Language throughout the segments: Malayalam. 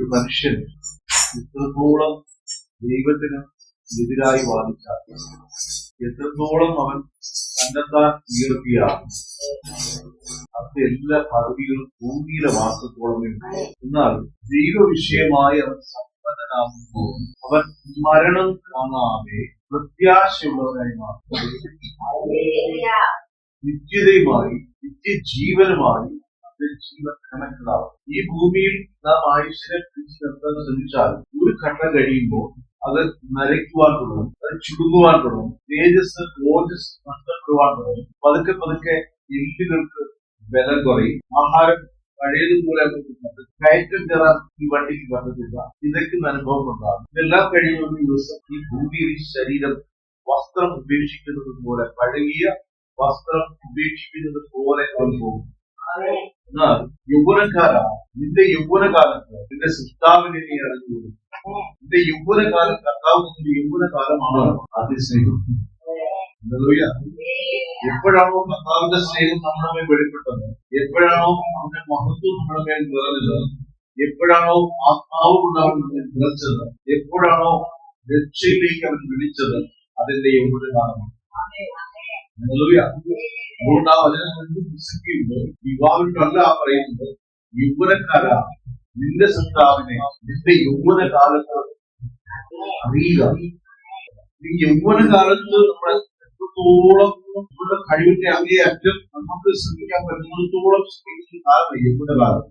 ഒരു മനുഷ്യൻ എത്രത്തോളം ദൈവത്തിന് എതിരായി വാദിച്ചാൽ എത്രത്തോളം അവൻ കണ്ടെത്താൻ ഉയർത്തിയാണ് അത് എല്ലാ പദവികളും ഭൂമിയിലെ ഉള്ളൂ. എന്നാൽ ദൈവവിഷയമായി അവൻ സമ്പന്നനാകുമ്പോൾ അവൻ മരണം കാണാതെ പ്രത്യാശയുള്ളവനായി മാറും നിത്യതയുമായി നിത്യജീവനുമായി കണക്കിലാവും ഈ ഭൂമിയിൽ നാം ആയുഷിനെ പിടിച്ചു നിർത്താൻ ശ്രമിച്ചാൽ ഒരു ഘട്ടം കഴിയുമ്പോൾ അത് നരയ്ക്കുവാൻ തുടങ്ങും അത് ചുടുങ്ങുവാൻ തുടങ്ങും തേജസ് ഓജസ് നഷ്ടപ്പെടുവാൻ തുടങ്ങും. പതുക്കെ പതുക്കെ എല്ലുകൾക്ക് ബലം കുറയും. ആഹാരം പഴയതുപോലെ കയറ്റം കയറാൻ ഈ വണ്ടിക്ക് പറ്റത്തില്ല ഇതൊക്കെ അനുഭവം ഉണ്ടാകും ഇതെല്ലാം കഴിയുന്ന ദിവസം ഈ ഭൂമിയിൽ ശരീരം വസ്ത്രം ഉപേക്ഷിക്കുന്നത് പോലെ പഴകിയ വസ്ത്രം ഉപേക്ഷിക്കുന്നത് പോലെ പോകും. എന്നാൽ യൗവനക്കാര. നിന്റെ യൗവനകാലത്ത് നിന്റെ സൃഷ്ടാവിനെ നീ അറിഞ്ഞു നിന്റെ യൗവനകാലം കർത്താവ് നിന്റെ യൗവനകാലമാണ്. ആദ്യ സ്നേഹം. എപ്പോഴാണോ കർത്താവിന്റെ സ്നേഹം നമ്മുടെ മേൽ വെളിപ്പെട്ടത്? എപ്പോഴാണോ അവന്റെ മഹത്വം നമ്മുടെ മേൽ നിറഞ്ഞത്? എപ്പോഴാണോ ആത്മാവ് കൊണ്ട് അവൻ നമ്മെ നിറച്ചത്? എപ്പോഴാണോ രക്ഷയിലേക്ക് അവൻ വിളിച്ചത്? അതിന്റെ യൗവനകാലമാണ്. ഹല്ലേലൂയ. അതുകൊണ്ട് ആ വചനം കൊണ്ട് പുസ്തകിയുണ്ട് യുവാവിനല്ല പറയുന്നത് യൗവനക്കാര നിന്റെ സൃഷ്ടാവിനെ നിന്റെ യൗവനകാലത്ത് അറിയുക ഈ യൗവനകാലത്ത് നമ്മൾ എത്രത്തോളം നമ്മുടെ കഴിവിന്റെ അങ്ങേയറ്റം നമുക്ക് ശ്രമിക്കാൻ പറ്റുന്നിടത്തോളം ശ്രമിക്കുന്ന കാലമാണ് യൗവനകാലം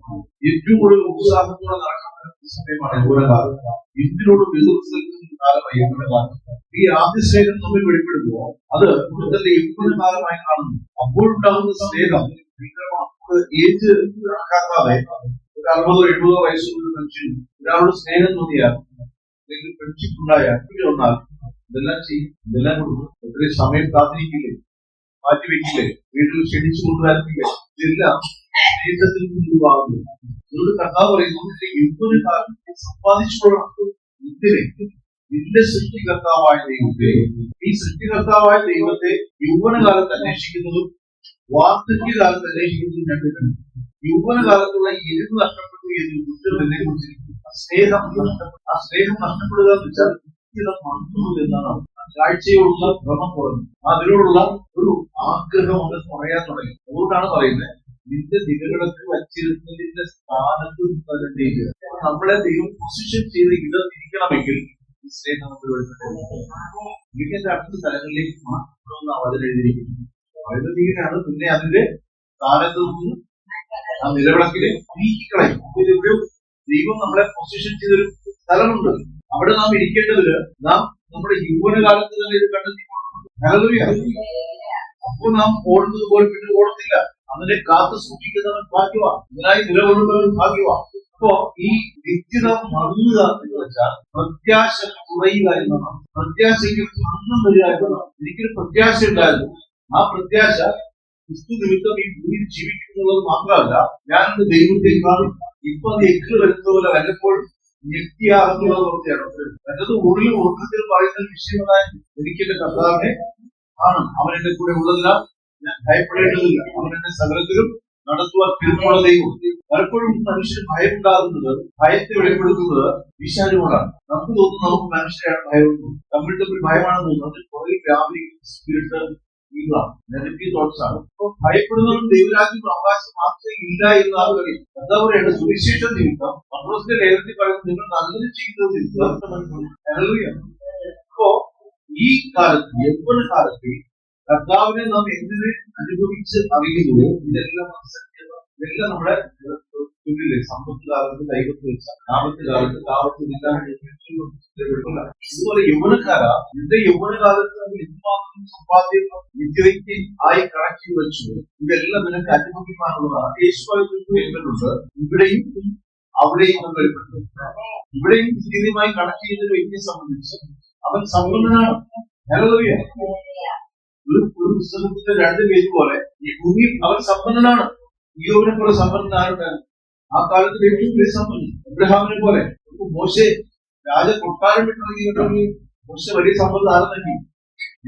ഏറ്റവും കൂടുതൽ ഉത്സാഹത്തോടെ നടക്കുന്ന സമയമാണ് യൗവനകാലം എന്തിനോട് എതിർക്കുന്ന കാലമാണ് യൗവനകാലം ഈ ആദ്യശേഖരം നമ്മൾ വെളിപ്പെടുത്തുമോ അത് കൂടുതൽ ഭാഗമായി കാണുന്നു. അപ്പോഴുണ്ടാകുന്ന സ്നേഹം ഏജ് കണക്കാക്കാതെ ഒരു അറുപതോ എഴുപതോ വയസ്സുള്ള മനുഷ്യൻ ഒരാളോട് സ്നേഹം തോന്നിയാൽ അല്ലെങ്കിൽ ഫ്രണ്ട്ഷിപ്പ് ഉണ്ടായാൽ വന്നാൽ ഇതെല്ലാം ചെയ്യും ഇതെല്ലാം കൊടുക്കും. എത്രയും സമയം കാത്തിരിക്കില്ലേ? മാറ്റിവെക്കില്ലേ വീട്ടിൽ ക്ഷണിച്ചു കൊണ്ടുവരത്തില്ലേ ഇതെല്ലാം ജീവിതത്തിൽ അതുകൊണ്ട് കർത്താവ് പറയുന്നു യുദ്ധന കാലത്ത് സമ്പാദിച്ചുകൊള്ളണം. എന്തിനെ നിന്റെ സൃഷ്ടികർത്താവായ ദൈവത്തെ ഈ സൃഷ്ടികർത്താവായ ദൈവത്തെ യൗവനകാലത്ത് അന്വേഷിക്കുന്നതും വാർദ്ധക്യകാലത്ത് അന്വേഷിക്കുന്നതും രണ്ടുപേരും യൗവനകാലത്തുള്ള എരിവ് നഷ്ടപ്പെട്ടു എന്ന് കുറ്റം എന്നെ കുറിച്ച് സ്നേഹം നഷ്ടപ്പെട്ടു ആ സ്നേഹം നഷ്ടപ്പെടുക എന്ന് വെച്ചാൽ മറന്നു എന്നാണ് കാഴ്ചയോടുള്ള ഭ്രമം കുറഞ്ഞു. അതിനോടുള്ള ഒരു ആഗ്രഹം അത് കുറയാൻ തുടങ്ങി. അതുകൊണ്ടാണ് പറയുന്നത് നിന്റെ നിലകളൊക്കെ വച്ചിരുന്നതിന്റെ സ്ഥാനത്ത് നിൽക്കുക നമ്മളെ ദൈവം പൊസിഷൻ ചെയ്ത് ഇടത്തിരിക്കണമെങ്കിൽ സ്നേഹം ഇതിന്റെ അടുത്ത സ്ഥലങ്ങളിലേക്ക് മാറ്റണമെന്ന് അതിൽ എഴുതിയിരിക്കുന്നു വൈദ്യുതിയിലാണ് പിന്നെ അതിന്റെ സ്ഥാനത്ത് നിന്ന് ആ നിലവിളക്കിലെ നീക്കിക്കളയും ദൈവം നമ്മളെ പൊസിഷൻ ചെയ്തൊരു സ്ഥലമുണ്ട്. അവിടെ നാം ഇരിക്കേണ്ടതിൽ നാം നമ്മുടെ യൗവനകാലത്ത് തന്നെ ഇത് കണ്ടെത്തി അപ്പോൾ നാം ഓടുന്നത് പോലെ പിന്നെ ഓടത്തില്ല. അതിനെ കാത്തു സൂക്ഷിക്കുന്നവൻ ഭാഗ്യമാണ് ഇതിനായി നിലകൊള്ളുന്നവൻ ഭാഗ്യമാണ് അപ്പോ ഈ നിത്യത മറന്നുക എന്ന് വെച്ചാൽ പ്രത്യാശ കുറയുക എന്നതാണ്. പ്രത്യാശയ്ക്ക് ഭംഗം വരിക എന്നതാണ്. എനിക്കൊരു പ്രത്യാശ ഉണ്ടായിരുന്നു ആ പ്രത്യാശ ക്രിസ്തു നിമിത്തം ഈ ഭൂമിയിൽ ജീവിക്കുന്നുള്ളത് മാത്രമല്ല എന്റെ ദൈവത്തെ കാണും ഇപ്പൊ അത് എക്ക് വരുന്ന പോലെ വല്ലപ്പോഴും ഞെട്ടിയാകുന്നത് പോലെയാണ് എന്നത് ഉള്ളിൽ ഉറക്കത്തിൽ പറയുന്ന വിഷയമായ എനിക്ക് കർത്താവിനെ ആണ് അവൻ എന്റെ കൂടെ ഉള്ളതല്ല ഞാൻ ഭയപ്പെടേണ്ടതില്ല. അവൻ എന്നെ സകലത്തിലും നടത്തുവാൻ തീർന്നുള്ള ദൈവം പലപ്പോഴും മനുഷ്യൻ ഭയം ഉണ്ടാകുന്നത് ഭയത്തെ വെളിപ്പെടുത്തുന്നത് വിശാലുകൊണ്ടാണ് നമുക്ക് തോന്നുന്നു നമുക്ക് മനുഷ്യരാണ് ഭയം തമ്മിൽ തമ്മിൽ ഭയമാണെന്ന് തോന്നുന്നത് കുറെ വ്യാപരിക്കുന്ന സ്പിരിറ്റ് അപ്പൊ ഭയപ്പെടുന്നവരും ദൈവരാജ്യം അവകാശം മാത്രമേ ഇല്ല എന്ന് പറയും എന്താ പറയുക സുവിശേഷ നിമിത്തം പത്രോസിന്റെ ലേഖനത്തിൽ പറയുന്നത് നിങ്ങൾ നല്ലത് ചെയ്യുന്നത്. അപ്പോ ഈ കാലത്ത് എപ്പോഴും കാലത്ത് കർത്താവിനെ നാം എന്തിനെ അനുഭവിച്ച് അറിയുന്നു ഇതെല്ലാം സത്യത ഇതെല്ലാം നമ്മുടെ മുന്നിൽ സമ്പത്തിലാകട്ടെ ദൈവത്തിൽ കാലത്ത് കാവത്തിലില്ലാതെ ഇതുപോലെ യൗവനക്കാരാ എന്റെ യൗവനകാലത്ത് എന്തുമാത്രം സമ്പാദ്യം നിത്യതയ്ക്ക് ആയി കണക്കി വെച്ചു. ഇതെല്ലാം നിനക്ക് അനുഭവിക്കാനുള്ളതാണ്. യേശുവായിട്ടുണ്ട് ഇവിടെയും അവിടെയും വെളിപ്പെട്ടു ഇവിടെയും സ്ഥിതിയുമായി കണക്ട് ചെയ്ത വ്യക്തിയെ സംബന്ധിച്ച് അവൻ സമ്പന്നനാണ്. ഒരു പുസ്തകത്തിന്റെ രണ്ട് പേജ് പോലെ ഈ ഭൂമി അവൻ സമ്പന്നനാണ്. യോവിനെ പോലെ സമ്പന്നൻ ആരുണ്ടായിരുന്നു ആ കാലത്ത് ഏറ്റവും വലിയ സമ്പന്നൻ അബ്രഹാമിനെ പോലെ. മോശെ രാജ കൊട്ടാരം വിട്ടിറങ്ങിയിട്ടുണ്ടെങ്കിൽ മോശ വലിയ സമ്പത്ത് ആരെന്നെങ്കിൽ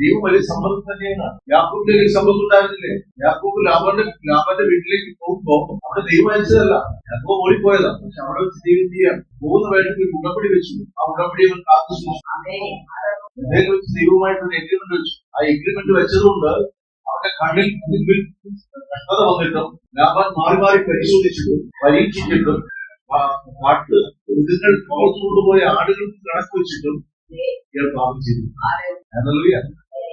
ദൈവം വലിയ സമ്പത്ത് തന്നെയാണ്. യാക്കൂബിന്റെ കയ്യിൽ സമ്പത്ത് ഉണ്ടായിരുന്നില്ലേ? യാക്കൂബ് ലാബന്റെ ലാബന്റെ വീട്ടിലേക്ക് പോകുമ്പോ അവിടെ ദൈവം അയച്ചതല്ല. യാക്കോ ഓടിപ്പോയതാ. പക്ഷെ അവിടെ വെച്ച് ദൈവം ചെയ്യാൻ മൂന്ന് പേർക്ക് ഉടമ്പടി വെച്ചു. ആ ഉടമ്പടി അവൻ കാത്തു സൂക്ഷിച്ചു. ദൈവമായിട്ട് ഒരു എഗ്രിമെന്റ് വെച്ചു. ആ എഗ്രിമെന്റ് വെച്ചതുകൊണ്ട് അവന്റെ കണ്ണിൽ മുൻപിൽ കഷ്ടത വന്നിട്ടും ലാഭൻ മാറി മാറി പരിശോധിച്ചിട്ടും പരീക്ഷിച്ചിട്ടും പാ- പാട്ട് മൃഗങ്ങൾ പുറത്തു കൊണ്ടുപോയ ആടുകൾ കണക്ക് വെച്ചിട്ടും ഇയാൾ പാപം ചെയ്തു ഹല്ലേലൂയ.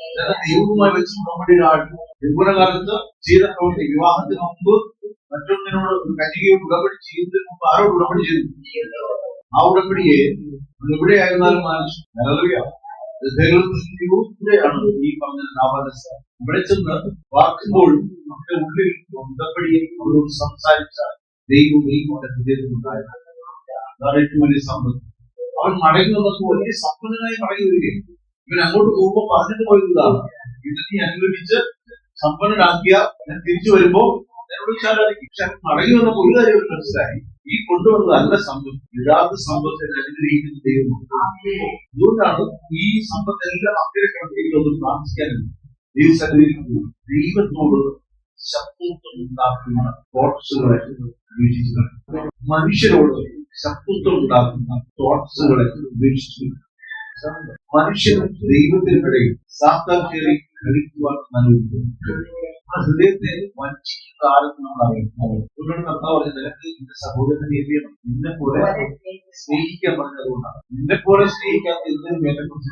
ഇതാണ് ദൈവവുമായി വെച്ച് നമ്മുടെ യൗവനകാലത്ത് ചെയ്ത പ്രവൃത്തി വിവാഹത്തിന് മുമ്പ് മറ്റൊന്നിനോട് ഒരു കന്യകയോട് ഉടമ്പടി ചെയ്യുന്നതിന് മുമ്പ് ആരോട് ഉടമ്പടി ചെയ്തു ആ ഉടമ്പടിയെ എവിടെ ആയിരുന്നാലും മാനിച്ചു ഹല്ലേലൂയ. ഇവിടെയാണ് ഈ പറഞ്ഞ നാവാനസ ഇവിടെ ചെന്ന് വാക്കുമ്പോൾ നമ്മുടെ ഉള്ളിൽ ഉണ്ടപ്പടിയെ അവരോട് സംസാരിച്ചാൽ ദൈവം ദൈവങ്ങളുടെ ഹൃദയത്തിൽ ഉണ്ടായിരുന്നു അതാണ് ഏറ്റവും വലിയ സമ്പത്ത് അവൻ മടങ്ങി വന്നപ്പോൾ വലിയ സമ്പന്നനായി മടങ്ങി വരികയും ഇവൻ അങ്ങോട്ട് പോകുമ്പോൾ പറഞ്ഞിട്ട് പോയതാണ് ഇതിനെ അനുഭവിച്ച് സമ്പന്നനാക്കിയ തിരിച്ചു വരുമ്പോ എന്നോട് വിചാരിക്കും പക്ഷെ മടങ്ങി വന്നപ്പോൾ ഒരു കാര്യം മനസ്സിലായി. ഈ കൊണ്ടുവന്നത് അല്ല സമ്പത്ത്. യഥാർത്ഥ സമ്പത്ത് അനുഗ്രഹിക്കുന്ന ദൈവം. അതുകൊണ്ടാണ് ഈ സമ്പത്ത് എല്ലാം അക്കരെ കിടത്തിയിട്ടൊന്നും പ്രാർത്ഥിക്കാനും ദൈവസന്നിധിയിൽ പോകും. ദൈവത്തോട് ശത്രുത്വം ഉണ്ടാക്കുന്ന തോട്ട്സുകളെ മനുഷ്യരോട് ശത്രുത്വം ഉണ്ടാക്കുന്ന തോട്ട്സുകളെ ഉപേക്ഷിച്ചു മനുഷ്യനും ദൈവത്തിനിടയിൽ സാത്താൻ കയറി കളിക്കുവാൻ അനുവദിക്കുന്നു നമ്മുടെ ഹൃദയത്തെ വഞ്ചിക്കുന്ന ആരെന്ന് നമ്മൾ അറിയുന്നത് അതുകൊണ്ടാണ് കർത്താവ് പറഞ്ഞത് നിനക്ക് നിന്റെ സഹോദരനെ എഴുതിയണം നിന്നെ പോലെ സ്നേഹിക്കാൻ പറഞ്ഞതുകൊണ്ടാണ് നിന്നെ പോലെ സ്നേഹിക്കാത്ത എന്തിനും എന്നെ കുറിച്ച്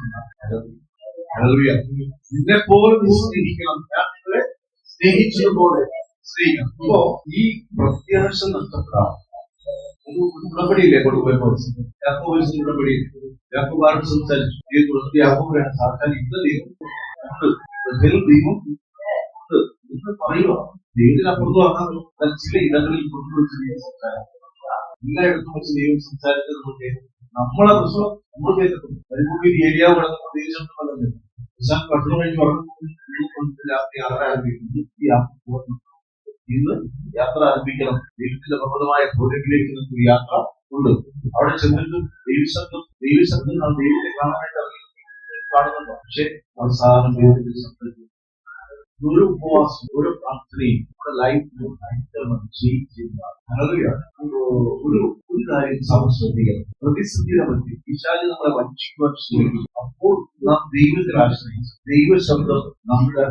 നിന്നെ പോലെ നീ സ്നേഹിക്കണം ഞാൻ നിങ്ങളെ സ്നേഹിച്ചതുപോലെ സ്നേഹിക്കണം അപ്പോ ഈ പ്രത്യാശ നഷ്ടപ്പെടാം ഒരു ഉടമ്പടിയില്ലേ കൊണ്ടുപോയപ്പോൾ യാക്കോബിന്റെ ഉടമ്പടി യാക്കോബ് ആരോട് സംസാരിച്ചു ഈ തുടർന്ന് സാധാരണ ഇന്ന് ദൈവം ദൈവം പറയുക ദൈവത്തിനപ്പുറത്ത് പറഞ്ഞാൽ ചില ഇടങ്ങളിൽ കൊണ്ടുവച്ച് ദൈവം സംസാരിക്കും എല്ലായിടത്തും വെച്ച് ദൈവം സംസാരിച്ചത് കൊണ്ട് നമ്മളെ പ്രശ്നം നമ്മൾ കേൾക്കുന്നു ഏരിയ കിടക്കുന്ന വിശാഖ ഭക്ഷണം കഴിഞ്ഞ് രാത്രി യാത്ര ആരംഭിക്കുന്നു. ഇന്ന് യാത്ര ആരംഭിക്കണം. ദൈവത്തിന്റെ പ്രബലമായ ഭൂമിയിലേക്ക് നമുക്ക് യാത്ര ഉണ്ട്. അവിടെ ചെന്നിട്ടും ദൈവശബ്ദം ദൈവശബ്ദം നാം ദൈവത്തെ കാണാനായിട്ട് കാണുന്നുണ്ട്. പക്ഷെ അവസാനം ദൈവത്തിന്റെ ശബ്ദം ഒരു ഒരു അത്രയും നമ്മുടെ ലൈഫിൽ ഭയങ്കരമായി. ഒരു ഒരു കാര്യം ശ്രദ്ധിക്കണം. പ്രതിസന്ധിയുടെ മധ്യ പിശാചി നമ്മളെ വഞ്ചിക്കുവാൻ ശ്രമിക്കും അപ്പോൾ നാം ദൈവത്തിൽ ആശ്രയിച്ചു ദൈവശബ്ദം നമ്മുടെ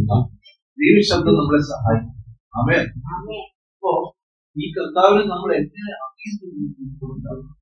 ഉണ്ടാകും ദൈവശബ്ദം നമ്മളെ സഹായിക്കും. അവൻ അപ്പോ ഈ കർത്താവിനെ നമ്മൾ എങ്ങനെ അറിയുന്നു